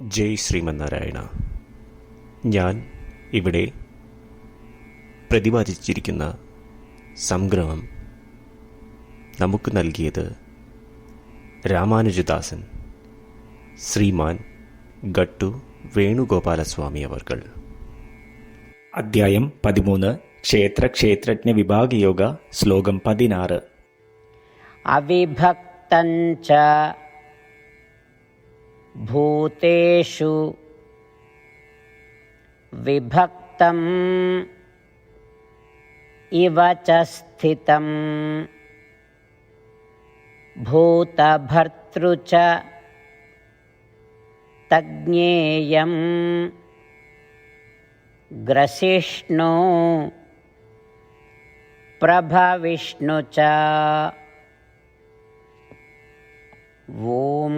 ജയ് ശ്രീമന്നാരായണ. ഞാൻ ഇവിടെ പ്രതിപാദിച്ചിരിക്കുന്ന സംഗ്രഹം നമുക്ക് നൽകിയത് രാമാനുജദാസൻ ശ്രീമാൻ ഗട്ടു വേണുഗോപാലസ്വാമി അവർകൾ. അദ്ധ്യായം പതിമൂന്ന് ക്ഷേത്ര ക്ഷേത്രജ്ഞ വിഭാഗയോഗ ശ്ലോകം പതിനാറ്. അവിഭക്തഞ്ച भूतेषु विभक्तम् इव च स्थितं भूतभर्तृ च तज्ञेयं ग्रसिष्णु प्रभविष्णु च। ഓം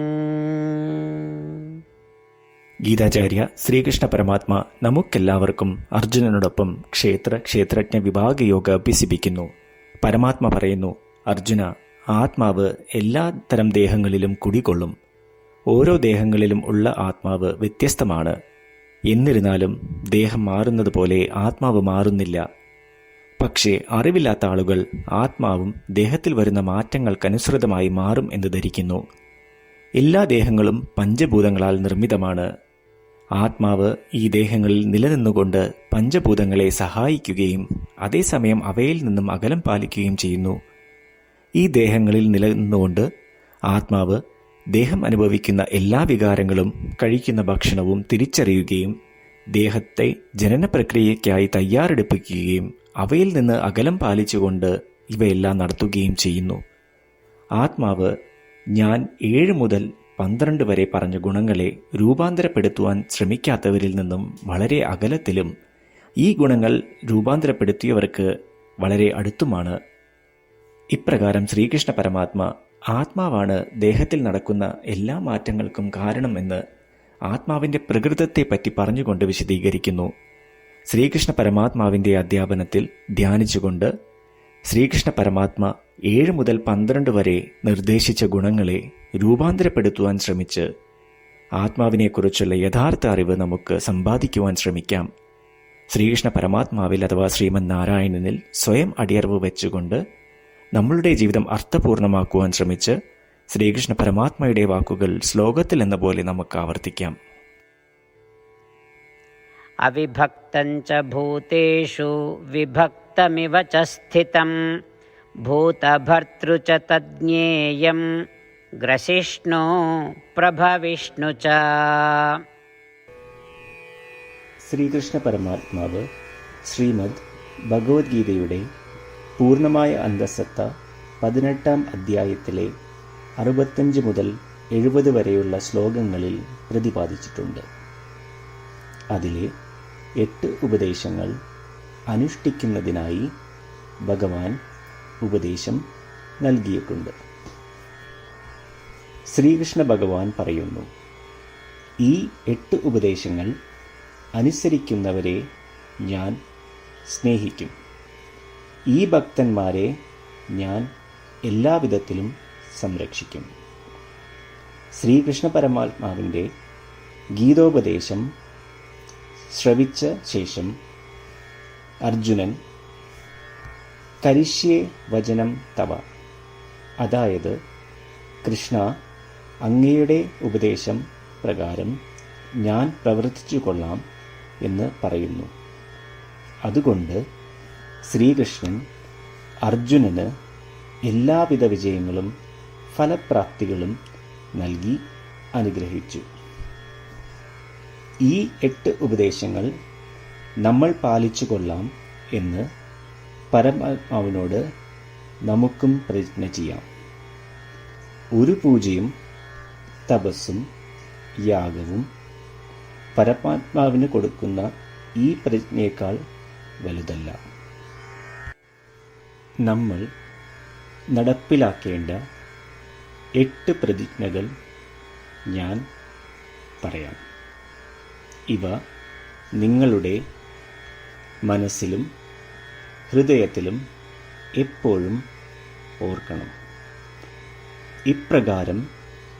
ഗീതാചാര്യ ശ്രീകൃഷ്ണ പരമാത്മ നമുക്കെല്ലാവർക്കും അർജുനനോടൊപ്പം ക്ഷേത്ര ക്ഷേത്രജ്ഞ വിഭാഗ യോഗ അഭ്യസിപ്പിക്കുന്നു. പരമാത്മ പറയുന്നു അർജുന ആത്മാവ് എല്ലാ തരം ദേഹങ്ങളിലും കുടികൊള്ളും. ഓരോ ദേഹങ്ങളിലും ഉള്ള ആത്മാവ് വ്യത്യസ്തമാണ്. എന്നിരുന്നാലും ദേഹം മാറുന്നത് പോലെ ആത്മാവ് മാറുന്നില്ല. പക്ഷേ അറിവില്ലാത്ത ആളുകൾ ആത്മാവും ദേഹത്തിൽ വരുന്ന മാറ്റങ്ങൾക്കനുസൃതമായി മാറും എന്ന് ധരിക്കുന്നു. എല്ലാ ദേഹങ്ങളും പഞ്ചഭൂതങ്ങളാൽ നിർമ്മിതമാണ്. ആത്മാവ് ഈ ദേഹങ്ങളിൽ നിലനിന്നുകൊണ്ട് പഞ്ചഭൂതങ്ങളെ സഹായിക്കുകയും അതേസമയം അവയിൽ നിന്നും അകലം പാലിക്കുകയും ചെയ്യുന്നു. ഈ ദേഹങ്ങളിൽ നിലനിന്നുകൊണ്ട് ആത്മാവ് ദേഹം അനുഭവിക്കുന്ന എല്ലാ വികാരങ്ങളും കഴിക്കുന്ന ഭക്ഷണവും തിരിച്ചറിയുകയും ദേഹത്തെ ജനന പ്രക്രിയയ്ക്കായി തയ്യാറെടുപ്പിക്കുകയും അവയിൽ നിന്ന് അകലം പാലിച്ചുകൊണ്ട് ഇവയെല്ലാം നടത്തുകയും ചെയ്യുന്നു. ആത്മാവ് ഞാൻ ഏഴ് മുതൽ പന്ത്രണ്ട് വരെ പറഞ്ഞ ഗുണങ്ങളെ രൂപാന്തരപ്പെടുത്തുവാൻ ശ്രമിക്കാത്തവരിൽ നിന്നും വളരെ അകലത്തിലും ഈ ഗുണങ്ങൾ രൂപാന്തരപ്പെടുത്തിയവർക്ക് വളരെ അടുത്തുമാണ്. ഇപ്രകാരം ശ്രീകൃഷ്ണ പരമാത്മ ആത്മാവാണ് ദേഹത്തിൽ നടക്കുന്ന എല്ലാ മാറ്റങ്ങൾക്കും കാരണമെന്ന് ആത്മാവിന്റെ പ്രകൃതത്തെപ്പറ്റി പറഞ്ഞുകൊണ്ട് വിശദീകരിക്കുന്നു. ശ്രീകൃഷ്ണ പരമാത്മാവിന്റെ അധ്യാപനത്തിൽ ധ്യാനിച്ചുകൊണ്ട് ശ്രീകൃഷ്ണ പരമാത്മ ഏഴ് മുതൽ പന്ത്രണ്ട് വരെ നിർദ്ദേശിച്ച ഗുണങ്ങളെ രൂപാന്തരപ്പെടുത്തുവാൻ ശ്രമിച്ച് ആത്മാവിനെക്കുറിച്ചുള്ള യഥാർത്ഥ അറിവ് നമുക്ക് സമ്പാദിക്കുവാൻ ശ്രമിക്കാം. ശ്രീകൃഷ്ണ പരമാത്മാവിൽ അഥവാ ശ്രീമന് നാരായണനിൽ സ്വയം അടിയറിവ് വെച്ചുകൊണ്ട് നമ്മളുടെ ജീവിതം അർത്ഥപൂർണമാക്കുവാൻ ശ്രമിച്ച് ശ്രീകൃഷ്ണ പരമാത്മയുടെ വാക്കുകൾ ശ്ലോകത്തിൽ എന്ന പോലെ നമുക്ക് ആവർത്തിക്കാം. അവിഭക്തം ച ഭൂതേഷു വിഭക്തമിവ ച സ്ഥിതം തജ്ഞേയം ग्रसिष्णु प्रभविष्णु च ശ്രീകൃഷ്ണ പരമാത്മാവ് ശ്രീമദ് ഭഗവത്ഗീതയുടെ പൂർണ്ണമായ അന്തസത്ത പതിനെട്ടാം അധ്യായത്തിലെ അറുപത്തഞ്ച് മുതൽ എഴുപത് വരെയുള്ള ശ്ലോകങ്ങളിൽ പ്രതിപാദിച്ചിട്ടുണ്ട് അതിലെ എട്ട് ഉപദേശങ്ങൾ അനുഷ്ഠിക്കുന്നതിനായി ഭഗവാൻ ഉപദേശം നൽകിയിട്ടുണ്ട് ശ്രീകൃഷ്ണ ഭഗവാൻ പറയുന്നു ഈ എട്ട് ഉപദേശങ്ങൾ അനുസരിക്കുന്നവരെ ഞാൻ സ്നേഹിക്കും. ഈ ഭക്തന്മാരെ ഞാൻ എല്ലാവിധത്തിലും സംരക്ഷിക്കും. ശ്രീകൃഷ്ണ പരമാത്മാവിന്റെ ഗീതോപദേശം ശ്രവിച്ച ശേഷം അർജുനൻ കരിഷ്യേ വചനം തവ അതായത് കൃഷ്ണ അങ്ങയുടെ ഉപദേശം പ്രകാരം ഞാൻ പ്രവർത്തിച്ചു കൊള്ളാം എന്ന് പറയുന്നു. അതുകൊണ്ട് ശ്രീകൃഷ്ണൻ അർജുനന് എല്ലാവിധ വിജയങ്ങളും ഫലപ്രാപ്തികളും നൽകി അനുഗ്രഹിച്ചു. ഈ എട്ട് ഉപദേശങ്ങൾ നമ്മൾ പാലിച്ചു കൊള്ളാം എന്ന് പരമാത്മാവിനോട് നമുക്കും പ്രതിജ്ഞ ചെയ്യാം. ഒരു പൂജയും തപസ്സും യാഗവും പരമാത്മാവിന് കൊടുക്കുന്ന ഈ പ്രജ്ഞയേക്കാൾ വലുതല്ല. നമ്മൾ നടപ്പിലാക്കേണ്ട എട്ട് പ്രതിജ്ഞകൾ ഞാൻ പറയാം. ഇവ നിങ്ങളുടെ മനസ്സിലും ഹൃദയത്തിലും എപ്പോഴും ഓർക്കണം. ഇപ്രകാരം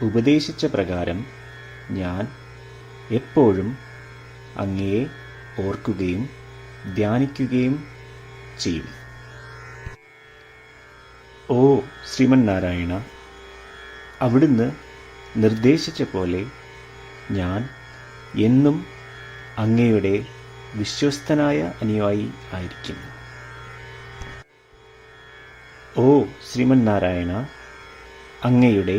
ഉപദേശിച്ച പ്രകാരം ഞാൻ എപ്പോഴും അങ്ങയെ ഓർക്കുകയും ധ്യാനിക്കുകയും ചെയ്യും. ഓ ശ്രീമന്നാരായണ അവിടുന്ന് നിർദ്ദേശിച്ച പോലെ ഞാൻ എന്നും അങ്ങയുടെ വിശ്വസ്തനായ അനുയായി ആയിരിക്കും. ഓ ശ്രീമന്നാരായണ അങ്ങയുടെ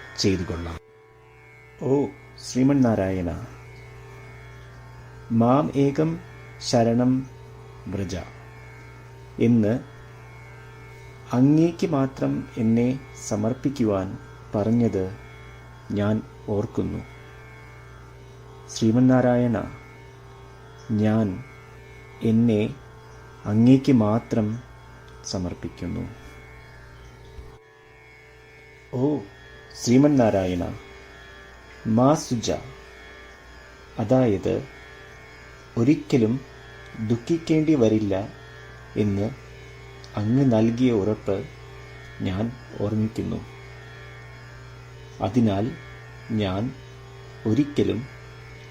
ചെയ്തു കൊള്ളാം ഓ ശ്രീമന്നാരായണ മാം ഏകം ശരണം വ്രജ. എന്ന് അങ്ങേക്ക് മാത്രം എന്നെ സമർപ്പിക്കുവാൻ പറഞ്ഞത് ഞാൻ ഓർക്കുന്നു. ശ്രീമന്നാരായണ ഞാൻ എന്നെ അങ്ങേക്ക് മാത്രം സമർപ്പിക്കുന്നു. ഓ ശ്രീമന്നാരായണ മാ സുജ അതായത് ഒരിക്കലും ദുഃഖിക്കേണ്ടി വരില്ല എന്ന് അങ്ങ് നൽകിയ ഉറപ്പ് ഞാൻ ഓർമ്മിക്കുന്നു. അതിനാൽ ഞാൻ ഒരിക്കലും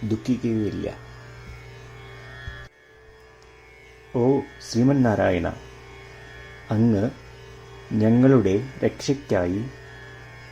ദുഃഖിക്കുകയില്ല. ഓ ശ്രീമന്നാരായണ അങ്ങ് ഞങ്ങളുടെ രക്ഷയ്ക്കായി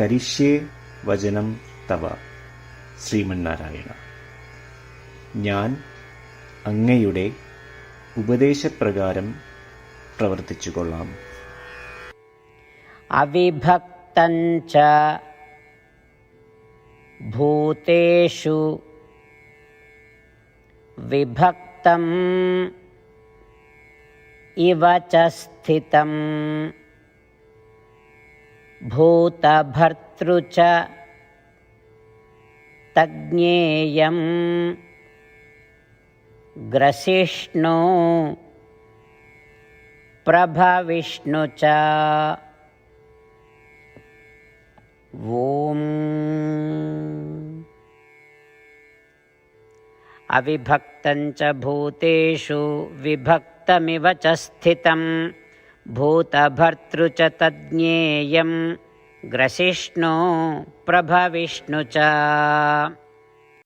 കരിഷ്യേ വചനം തവ. ശ്രീമന്നാരായണ. ഞാൻ അങ്ങയുടെ ഉപദേശപ്രകാരം പ്രവർത്തിച്ചു കൊള്ളാം അവിഭക്തം ഭൂതേഷു വിഭക്തം ഇവ ച സ്ഥിതം. भूतभर्तृ च तज्ज्ञेयं ग्रसिष्णु प्रभविष्णु च ॐ भूतेषु विभक्तमिव च स्थितं భూతభర్తృ చ తజ్ఞేయం గ్రసిష్ణు ప్రభవిష్ణు చ